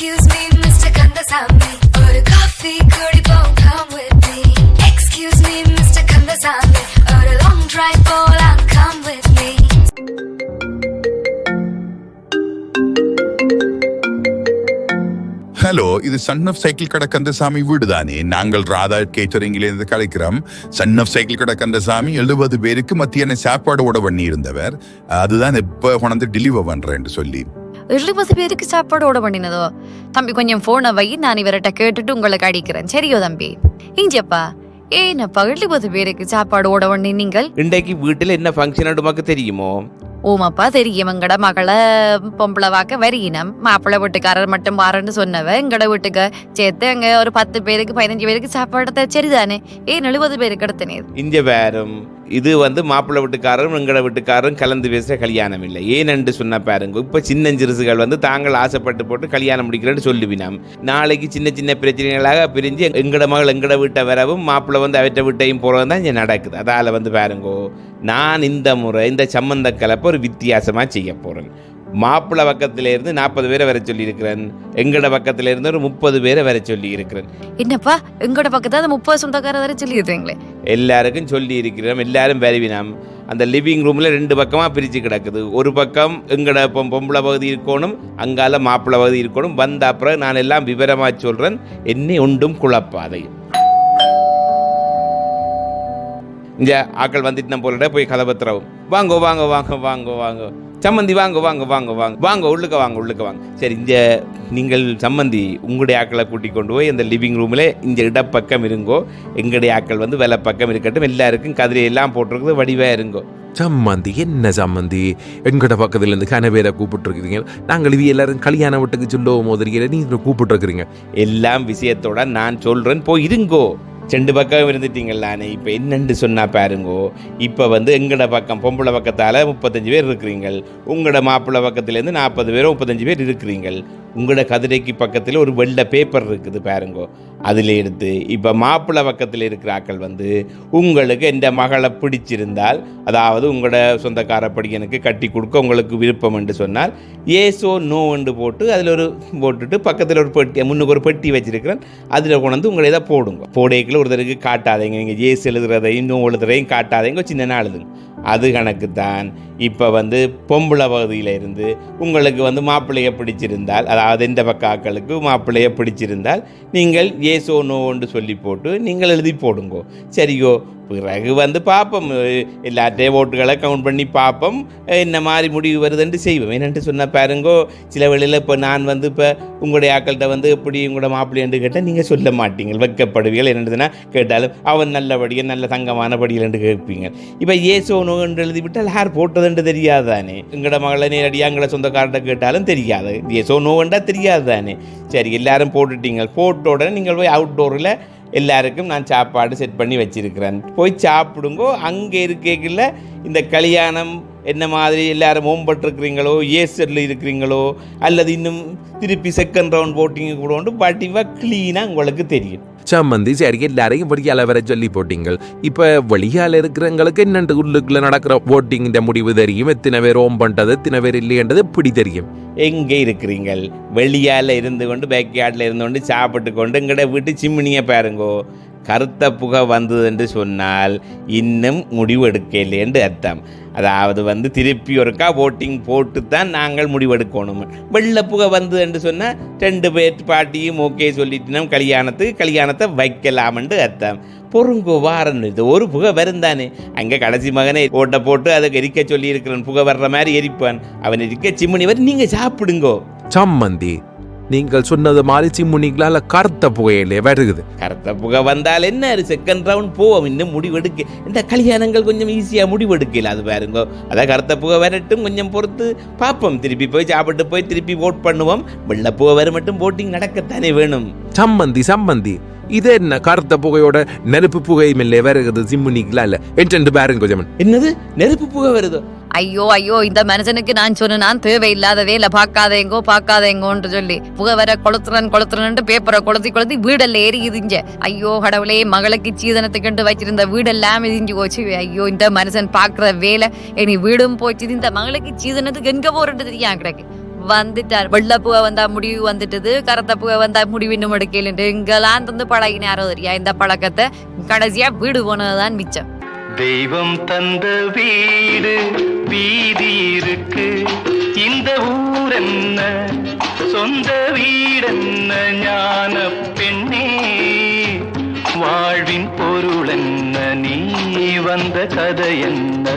Excuse me, Mr. Kandasamy. ஒரு coffee குடிப்போம் come with me. Excuse me, Mr. Kandasamy. ஒரு long drive போலாம் come with me. Hello இது son of cycle கடை கந்தசாமி வீடு தானே நாங்கள் ராதா கேட்டரிங்கிலிருந்து கலைக்கிறோம் சன் ஆஃப் சைக்கிள் கடை கந்தசாமி எழுபது பேருக்கு மத்தியான சாப்பாடு உட பண்ணி இருந்தவர் அதுதான் இப்போ கொண்டு டெலிவர் பண்ணுறேன்னு சொல்லி எழுபது பேருக்கு சாப்பாடு ஓட பண்ணினதோ? தம்பி கொஞ்சம் போனை வை நான் இவர்கிட்ட கேட்டுட்டு உங்களுக்கு அடிக்கிறேன் சரியோ தம்பி? இஞ்சப்பா ஏனப்பா எழுபது பேருக்கு சாப்பாடு ஓட பண்ணி நீங்கள் இன்றைக்கு வீட்டில் என்ன ஃபங்க்ஷன் உமக்கு தெரியுமோ? ஓமாப்பா தெரியும் எங்கட மகளை பொம்பளை வாக்க வரியினம். மாப்பிள்ளை வீட்டுக்காரர் மட்டும் வாரன்னு சொன்னவ எங்கட வீட்டுக்கு சேர்த்து அங்க ஒரு பத்து பேருக்கு பதினஞ்சு பேருக்கு சாப்பாடு சரிதானே ஏன் எழுபது பேருக்கு எடுத்தனே இங்க வேறும். இது வந்து மாப்பிள்ளை வீட்டுக்காரரும் எங்களை வீட்டுக்காரரும் கலந்து பேசுகிற கல்யாணம் இல்லை. ஏனென்று சொன்ன பாருங்க. இப்போ சின்னஞ்சிறுசுகள் வந்து தாங்கள் ஆசைப்பட்டு போட்டு கல்யாணம் முடிக்கிறேன்னு சொல்லுவினாம். நாளைக்கு சின்ன சின்ன பிரச்சனைகளாக பிரிஞ்சு எங்கட மகள் எங்கட வீட்டை வரவும் மாப்பிள்ளை வந்து அவற்றை வீட்டையும் போகிறது தான் இங்கே நடக்குது. அதால் வந்து பாருங்கோ நான் இந்த முறை இந்த சம்மந்த கலப்பை ஒரு வித்தியாசமாக செய்ய போகிறேன் மாப்பிள்ளை பக்கத்துல இருந்து நாற்பது பேரை வர சொல்லியிருக்கிறேன். எங்கட பக்கத்துல இருந்து ஒரு முப்பது பேரை வர சொல்லி இருக்கிறேன் என்னப்பா? எங்கட பக்கத்துல அந்த முப்பது சொந்தக்காரர் வரை சொல்லிடுறீங்களே எல்லாருக்கும் சொல்லி இருக்கிறோம் எல்லாரும் வருவினோம் அந்த லிவிங் ரூமில் ரெண்டு பக்கமாக பிரித்து கிடக்குது. ஒரு பக்கம் எங்கட பொ பொம்பளை பகுதி இருக்கணும் அங்கால மாப்பிள்ளை பகுதி இருக்கணும். வந்த அப்புறம் நான் எல்லாம் விவரமாக சொல்கிறேன் என்னை ஒன்றும் குழப்பாதை. இங்க ஆக்கள் வந்துட்டு நம்ம போல போய் கதை பத்திரவும் வாங்கோ வாங்க வாங்க வாங்க வாங்க. சம்மந்தி வாங்க வாங்க வாங்க வாங்க வாங்க உள்ளுக்க வாங்க உள்ளுக்க வாங்க. சரி இந்த நீங்கள் சம்மந்தி உங்களுடைய ஆக்களை கூட்டிக் கொண்டு போய் அந்த லிவிங் ரூமில் இந்த இடப்பக்கம் இருங்கோ எங்களுடைய ஆக்கள் வந்து வெலை பக்கம் இருக்கட்டும் எல்லாருக்கும் கதிரை எல்லாம் போட்டிருக்குது வடிவாக இருங்கோ. சம்மந்தி என்ன சம்மந்தி? எங்கட பக்கத்துல இருந்து கன பேரை கூப்பிட்டுருக்கிறீங்க. நாங்கள் இது எல்லாரும் கல்யாண வீட்டுக்கு சொல்லுவோம் போதிருக்கிற நீ கூப்பிட்டுருக்கிறீங்க. எல்லாம் விஷயத்தோட நான் சொல்கிறேன் போய் இருங்கோ. ரெண்டு பக்கம் இருந்துட்டீங்களானே இப்போ என்னென்று சொன்னால் பாருங்கோ. இப்போ வந்து எங்களோட பக்கம் பொம்பளை பக்கத்தால் முப்பத்தஞ்சு பேர் இருக்கிறீங்கள். உங்களோட மாப்பிள்ளை பக்கத்துலேருந்து நாற்பது பேர் முப்பத்தஞ்சு பேர் இருக்கிறீங்கள். உங்களோட கதிரைக்கு பக்கத்தில் ஒரு வெள்ளை பேப்பர் இருக்குது பாருங்கோ. அதில் எடுத்து இப்போ மாப்பிள்ளை பக்கத்தில் இருக்கிற ஆக்கள் வந்து உங்களுக்கு எந்த மகளை பிடிச்சிருந்தால் அதாவது உங்களோட சொந்தக்கார படிக்கனுக்கு கட்டி கொடுக்க உங்களுக்கு விருப்பம் என்று சொன்னால் ஏசோ நோ என்று போட்டு அதில் ஒரு போட்டுட்டு பக்கத்தில் ஒரு பெட்டி முன்னுக்கு ஒரு பெட்டி வச்சிருக்கிறேன். அதில் கொண்டு வந்து உங்களை இதை போடுங்க. போடைக்குள்ள ஒருத்தருக்கு காட்டாதீங்க. நீங்கள் ஏசு எழுதுறதையும் நோ எழுதுறதையும் காட்டாதீங்க. சின்ன எழுதுங்க. அது கணக்கு தான் இப்போ வந்து பொம்பளை பகுதியில் இருந்து உங்களுக்கு வந்து மாப்பிள்ளையை பிடிச்சிருந்தால் அதாவது இந்த பக்க ஆக்களுக்கு மாப்பிள்ளையை பிடிச்சிருந்தால் நீங்கள் ஏசோ நோன்னு சொல்லி போட்டு நீங்கள் எழுதி போடுங்கோ. சரியோ பிறகு வந்து பார்ப்போம் எல்லாத்தையும் ஓட்டுகளை கவுண்ட் பண்ணி பார்ப்போம் என்ன மாதிரி முடிவு வருதுன்ட்டு செய்வோம். என்னென்ட்டு சொன்ன பாருங்கோ சில வேளையில் இப்போ நான் வந்து இப்போ உங்களுடைய ஆக்கள்கிட்ட வந்து எப்படி உங்களோட மாப்பிள்ளைன்னு கேட்டால் நீங்கள் சொல்ல மாட்டீங்க வெட்கப்படுவீர்கள். என்னதுன்னா கேட்டாலும் அவன் நல்லபடியாக நல்ல தங்கமான படிகள் கேட்பீங்க. இப்போ ஏசோ நோன்னு எழுதி விட்டால் யார் போட்டதுன்ட்டு தெரியாதானே? எங்களோட மகளை நேரடியாக எங்களை சொந்தக்கார்ட்ட கேட்டாலும் தெரியாது. ஏசோ நோவண்டா தெரியாது தானே சரி எல்லாரும் போட்டுட்டீங்க போட்ட உடனே நீங்கள் போய் அவுட்டோரில் எல்லாருக்கும் நான் சாப்பாடு செட் பண்ணி வச்சிருக்கிறேன். போய் சாப்பிடுங்கோ அங்கே இருக்கல இந்த கல்யாணம் என்ன மாதிரி எல்லாரும் ஓம்பட்டிருக்கிறீங்களோ ஏசரில் இருக்கிறீங்களோ அல்லது இன்னும் திருப்பி செகண்ட் ரவுண்ட் போட்டிங்க கூட உண்டு வடிவாக க்ளீனாக உங்களுக்கு தெரியும். சம்மந்தி சரி எல்லாரையும் வெளியால வர சொல்லி போட்டீங்க இப்ப வெளியால இருக்கிறவங்களுக்கு என்னண்டு உள்ளுக்குள்ள நடக்கிற இந்த முடிவு தெரியும்? எத்தனை பேர் ஓம் பண்றது எத்தனை பேர் இல்லையன்றது இப்படி தெரியும். எங்கே இருக்கிறீங்கள்? வெளியால் இருந்து கொண்டு பேக்யார்டில் இருந்து கொண்டு சாப்பிட்டு கொண்டு எங்கட வீட்டு சிம்மினியை பாருங்கோ. கருத்த புகை வந்தது என்று சொன்னால் இன்னும் முடிவெடுக்கலை என்று அர்த்தம். அதாவது வந்து திருப்பி ஒருக்கா ஓட்டிங் போட்டு தான் நாங்கள் முடிவெடுக்கணும். வெள்ளை புகை வந்தது என்று சொன்னால் ரெண்டு பேர் பாட்டியும் ஓகே சொல்லிட்டு கல்யாணத்துக்கு கல்யாணத்தை வைக்கலாம் என்று அர்த்தம். பொறுங்கோ வாரன்னு இது ஒரு புகை வருந்தானே. அங்கே கடைசி மகனை ஓட்டை போட்டு அதை எரிக்க சொல்லி இருக்கிறான் புகை வர்ற மாதிரி எரிப்பான். அவன் எரிக்க சிம்மினி வரை நீங்கள் சாப்பிடுங்கோ. சம்மந்தி நீங்கள் சொன்னது மாதிரி சிம்முனிகளால கருத்த புகையிலே வருகுது. கருத்த புகை வந்தால் என்ன செகண்ட் ரவுண்ட் போவோம். இன்னும் முடிவெடுக்க. இந்த கல்யாணங்கள் கொஞ்சம் ஈஸியாக முடிவெடுக்கல. அது பாருங்கோ. அதான் கருத்த புகை வரட்டும். கொஞ்சம் பொறுத்து பார்ப்போம். திருப்பி போய் சாப்பிட்டு போய் திருப்பி ஓட் பண்ணுவோம். வெள்ளை புகை வர மட்டும் போட்டிங் நடக்கத்தானே வேணும். சம்மந்தி சம்மந்தி இது என்ன கருத்த புகையோட நெருப்பு புகையும் இல்லை வருகிறது சிம்முனிகளால. என்று பாருங்க கொஞ்சம் என்னது? நெருப்பு புகை வருதோ? ஐயோ ஐயோ இந்த மனுஷனுக்கு நான் சொன்ன நான் தேவையில்லாத வேலை பார்க்காதேங்கோ பார்க்காதேங்கோன்னு சொல்லி. புக வர கொளுத்துறன் கொளுத்துறன்ட்டு பேப்பரை கொளுத்தி கொளுத்தி வீடெல்லாம் எரியுதுஞ்ச ஐயோ கடவுளே மகளுக்கு சீதனத்துக்கு வச்சிருந்த வீடெல்லாம் எரிஞ்சு போச்சு. ஐயோ இந்த மனுஷன் பார்க்குற வேலை இனி வீடும் போச்சு. இந்த மகளுக்கு சீதனத்துக்கு எங்க போறது தெரியா கிடக்கு? வந்துட்டார். வெள்ள புகை வந்தா முடிவு வந்துட்டது கருத்த புகை வந்தா முடிவு இன்னும் எடுக்கலன்ட்டு இங்கெல்லாம் தந்து பழகினாரோ தெரியா இந்த பழக்கத்தை கடைசியா வீடு போனதுதான் மிச்சம். தெய்வம் தந்த வீடு வீதி இருக்கு. இந்த ஊரென்ன சொந்த வீடென்ன ஞான பெண்ணே. வாழ்வின் பொருள் என்ன நீ வந்த கதை என்ன?